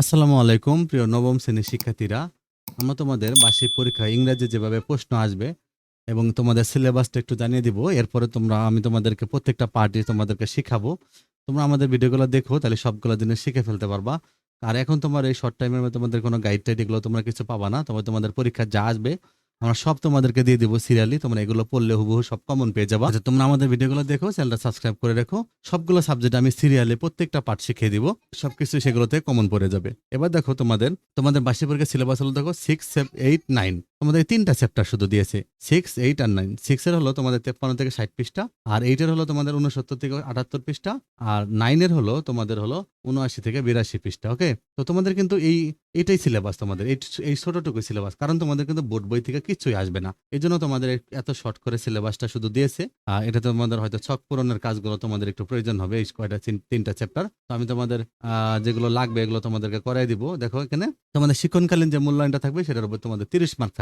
আসসালামু আলাইকুম, প্রিয় নবম শ্রেণির শিক্ষার্থীরা। আমরা তোমাদের বার্ষিক পরীক্ষা ইংরেজি যেভাবে প্রশ্ন আসবে এবং তোমাদের সিলেবাসটা একটু জানিয়ে দিব, এরপরে তোমরা, আমি তোমাদেরকে প্রত্যেকটা পার্টি তোমাদেরকে শেখাবো। তোমরা আমাদের ভিডিওগুলো দেখো, তাহলে সবগুলো জিনিস শিখে ফেলতে পারবা। আর এখন তোমার এই শর্ট টাইমের মধ্যে তোমাদের কোনো গাইড টাইড এগুলো তোমরা কিছু পাবা না তবে তোমাদের পরীক্ষা যা আসবে আমরা সব তোমাদেরকে দিয়ে দেবো সিরিয়ালি তোমরা এগুলো পড়লে হুবহু সব কমন পেয়ে যাব। আচ্ছা, তোমরা আমাদের ভিডিওগুলো দেখো চ্যানেলটা সাবস্ক্রাইব করে রেখো। সবগুলো সাবজেক্ট আমি সিরিয়ালে প্রত্যেকটা পাঠ শিখিয়ে দিব। সবকিছু সেগুলোতে কমন পড়ে যাবে। এবার দেখো তোমাদের তোমাদের বার্ষিক পরীক্ষা সিলেবাস হলো দেখো সিক্স সেভেন এইট নাইন তোমাদের তিনটা চ্যাপ্টার শুধু দিয়েছে। সিক্স এইট আর নাইন সিক্স এর হলো তোমাদের তেপ্পান্ন থেকে ষাট পৃষ্ঠা, আর এইটের হলো তোমাদের উনসত্তর থেকে আটাত্তর পৃষ্ঠা, আর নাইনের হলো তোমাদের হলো উনআশি থেকে বিরাশি পৃষ্ঠা ওকে তো তোমাদের কিন্তু এই, এটাই সিলেবাস তোমাদের, এই ছোটটুকু সিলেবাস কারণ তোমাদের কিন্তু বোর্ড বই থেকে কিছুই আসবে না। এই জন্য তোমাদের এত শর্ট করে সিলেবাসটা শুধু দিয়েছে, আর এটা তোমাদের হয়তো ছক পূরণের কাজগুলো তোমাদের একটু প্রয়োজন হবে এই কয়টা তিন- তিনটা চ্যাপ্টার তো আমি তোমাদের যেগুলো লাগবে এগুলো তোমাদেরকে করাই দিব। দেখো এখানে তোমাদের শিক্ষণকালীন যে মূল্যায়নটা থাকবে, সেটার উপর তোমাদের তিরিশ মার্ক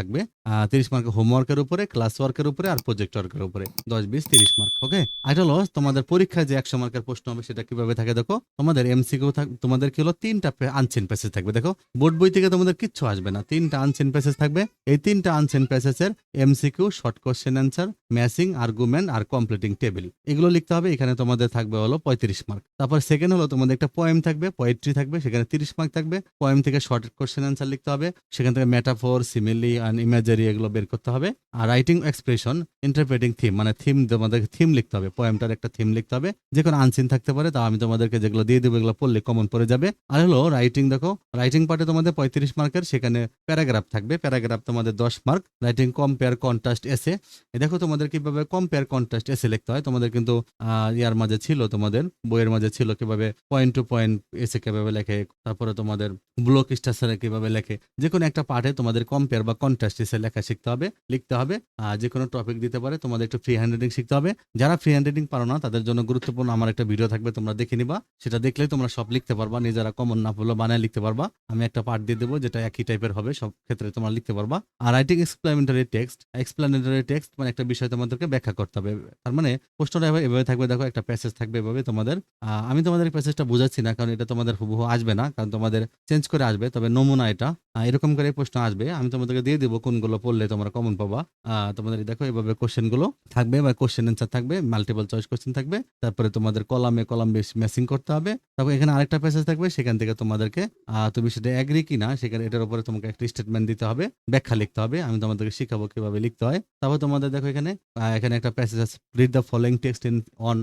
তিরিশ মার্ক হোমওয়ার্কের উপরে ক্লাস ওয়ার্কের উপরে আর প্রজেক্ট ওয়ার্কের উপরে। দশ, বিশ, তিরিশ মার্ক ওকে এটা হলো তোমাদের পরীক্ষায় যে একশো মার্কের প্রশ্ন হবে সেটা কীভাবে থাকে দেখো? তোমাদের এমসিকিউ তোমাদের কি হলো? তিনটা আনচেন প্যাসেজ থাকবে দেখো। বোর্ড বই থেকে তোমাদের কিচ্ছু আসবে না। তিনটা আনচেন প্যাসেজ থাকবে। এই তিনটা unseen প্যাসেজের MCQ short question answer matching argument আর কমপ্লিটিং টেবিল এগুলো লিখতে হবে। এখানে তোমাদের থাকবে হলো পঁয়ত্রিশ মার্ক তারপর সেকেন্ড হলো তোমাদের একটা পোয়েম থাকবে পোয়েট্রি থাকবে, সেখানে তিরিশ মার্ক থাকবে। পোয়েম থেকে শর্ট কোশ্চেন অ্যান্সার লিখতে হবে। সেখান থেকে মেটাফোর সিমিলি ইমেজারি এগুলো বের করতে হবে। আর রাইটিং এক্সপ্রেশন ইন্টারপ্রেটিং থিম মানে থিম তোমাদেরকে থিম লিখতে হবে পোয়েমটার একটা থিম লিখতে হবে যে কোনো আনসিন থাকতে পারে, তা আমি তোমাদেরকে যেগুলো দিয়ে দেবো এগুলো পড়লে কমন পড়ে যাবে। আর হলো রাইটিং দেখো রাইটিং পার্টে তোমাদের পঁয়ত্রিশ মার্কের সেখানে প্যারাগ্রাফ থাকবে প্যারাগ্রাফ তোমাদের দশ মার্ক রাইটিং কম্পেয়ার কন্ট্রাস্ট এসে দেখো তোমাদের কীভাবে কম্পেয়ার কন্ট্রাস্ট এসে লিখতে হয়, তোমাদের কিন্তু ইয়ার মাঝে ছিল তোমাদের, বইয়ের মাঝে ছিল কীভাবে পয়েন্ট টু পয়েন্ট এসে কীভাবে লেখে, তারপরে তোমাদের ব্লক স্টাসারে কীভাবে লেখে যে কোনো একটা পার্টে তোমাদের কম্পেয়ার বা কন্ট্রাস্ট এসে লেখা শিখতে হবে, লিখতে হবে, আর যে কোনো টপিক দিতে পারে, তোমাদের একটু ফ্রি হ্যান্ড রাইটিং শিখতে হবে। যারা ফ্রি হ্যান্ড রাইটিং পারো না, তাদের জন্য গুরুত্বপূর্ণ আমার একটা ভিডিও থাকবে, তোমরা দেখে নিবা। সেটা দেখলেই তোমরা সব লিখতে পারবা, নিজেরা কমন না পড়লেও বানায় লিখতে পারবা। আমি একটা পার্ট দিয়ে দেবো, যেটা একই টাইপের হবে, সব ক্ষেত্রে তোমরা লিখতে পারবা। আর writing explanatory text explanatory text মানে একটা বিষয় তোমাদেরকে ব্যাখ্যা করতে হবে। তার মানে প্রশ্নটা এভাবে- থাকবে, দেখো একটা প্যাসেজ থাকবে এভাবে তোমাদের। আমি তোমাদের প্যাসেজটা বুঝাচ্ছি না, কারণ এটা তোমাদের হুবহু আসবে না, কারণ তোমাদের চেঞ্জ করে আসবে, তবে নমুনা এটা। এরকম করে প্রশ্ন আসবে। আমি তোমাদেরকে দিয়ে দেবো কোনগুলো পড়লে তোমরা কমন পাবা। তোমাদের দেখো, এভাবে কোশ্চেনগুলো থাকবে বা কোশ্চেন অ্যান্সার থাকবে মাল্টিপল চয়েস কোশ্চেন থাকবে, তারপরে তোমাদের কলামে কলাম ম্যাচিং করতে হবে। তারপর এখানে আরেকটা প্যাসেজ থাকবে, সেখান থেকে তোমাদেরকে তুমি সেটা অ্যাগ্রি কিনা, সেখানে এটার উপরে তোমাকে একটা স্টেটমেন্ট দিতে হবে, ব্যাখ্যা লিখতে হবে। আমি তোমাদেরকে শিখাবো কীভাবে লিখতে হয়। তারপর তোমাদের দেখো এখানে এখানে একটা প্যাসেজ আছে read the following text in on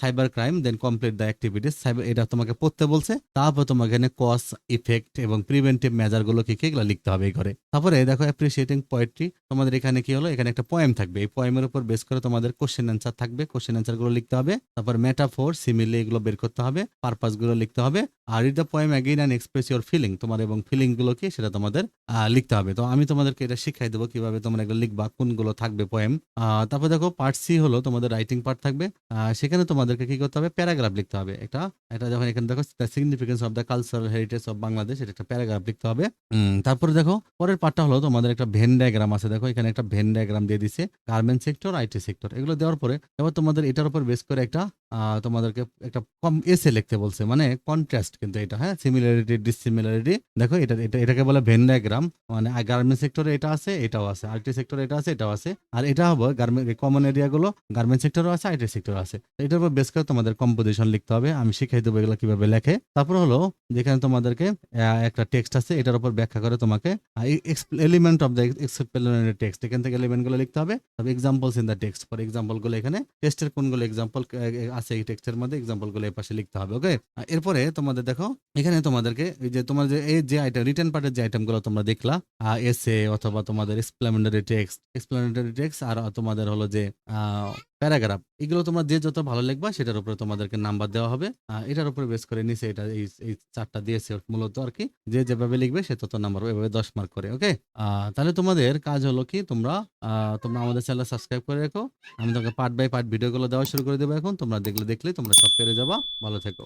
cyber crime then complete the activities cyber এটা তোমাকে পড়তে বলছে। তারপর তোমাকে এখানে কস ইফেক্ট এবং প্রিভেন্টিভ মেজারগুলো কি কি এগুলো লিখতে হবে এই ঘরে? তারপরে দেখো অ্যাপ্রিসিয়েটিং পোয়েট্রি তোমাদের এখানে কি হলো? এখানে একটা পোয়েম থাকবে। এই পোয়েমের উপর বেস করে তোমাদের কোশ্চেন অ্যান্সার থাকবে। কোশ্চেন অ্যান্সারগুলো লিখতে হবে। তারপর মেটাফোর সিমিলি এগুলো বের করতে হবে। পারপাসগুলো লিখতে হবে। আর read the poem again and express your feeling তোমার এবং ফিলিংগুলো কি সেটা তোমাদের লিখতে হবে। তো আমি তোমাদেরকে এটা শিখাই দেবো কীভাবে তোমরা এগুলো লিখবা, কোনগুলো থাকবে পোয়েম তারপর দেখো পার্ট সি হলো তোমাদের রাইটিং পার্ট থাকবে। সেখানে তোমাদেরকে কি করতে হবে? প্যারাগ্রাফ লিখতে হবে। একটা এটা যখন এখানে দেখো significance of the cultural heritage of Bangladesh এটা একটা প্যারাগ্রাফ লিখতে হবে। তারপরে দেখো, পরের পার্টটা হলো তোমাদের একটা ভেন ডায়াগ্রাম আছে। দেখো, এখানে একটা ভেন ডায়াগ্রাম দিয়ে দিছে গার্মেন্ট সেক্টর আইটি সেক্টর এগুলো দেওয়ার পরে এবার তোমাদের এটার উপর বেস করে একটা তোমাদেরকে একটা কম এসে লিখতে বলছে। মানে কন্ট্রাস্ট কিন্তু এটা হ্যাঁ? সিমিলারিটি ডিসিমিলারিটি দেখো, এটা এটা, এটাকে বলে ভেন ডায়াগ্রাম মানে গার্মেন্ট সেক্টরে এটা আছে, এটাও আছে। আইটি সেক্টরে এটা আছে, এটাও আছে। আর এটা হবে গার্মেন্ট কমন এরিয়া গুলো গার্মেন্ট সেক্টরও আছে আইটি সেক্টর আছে। এটার উপর বেস করে তোমাদের কম্পোজিশন লিখতে হবে। আমি শিখাই দেবো এগুলো কীভাবে লেখে। তারপর হলো, যেখানে তোমাদেরকে একটা টেক্সট আছে, এটার উপর ব্যাখ্যা করে তোমাকে element of the explanatory text এখান থেকে এলিমেন্টগুলো লিখতে হবে। তবে examples in the text for এক্সাম্পলগুলো এখানে টেক্সটের কোনগুলো এক্সাম্পল আছে এই টেক্সটের মধ্যে এক্সাম্পলগুলো এই পাশে লিখতে হবে ওকে এরপরে তোমাদের দেখো, এখানে তোমাদেরকে এই যে তোমার এই যে আইটেম রিটার্ন পার্টের যে আইটেমগুলো তোমরা দেখলা এসে অথবা তোমাদের এক্সপ্লেমেন্টারি টেক্সট এক্সপ্লেমেন্টারি টেক্সট আর তোমাদের হলো যে প্যারাগ্রাফ, এগুলো তোমরা যে যত ভালো লিখবা সেটার উপরে তোমাদেরকে নাম্বার দেওয়া হবে। এটার উপরে বেস করে নিচে এটা, এই চারটা দিয়েছে মূলত আর কি। যে যেভাবে লিখবে সে তত নাম্বার এভাবে দশ মার্ক করে ওকে তাহলে তোমাদের কাজ হলো কি? তোমরা তোমরা আমাদের চ্যানেল সাবস্ক্রাইব করে রেখো। আমি তোমাকে পার্ট বাই পার্ট ভিডিওগুলো দেওয়া শুরু করে দেবো এখন। তোমরা দেখলে দেখলে তোমরা সব পেরে যাবা। ভালো থেকো।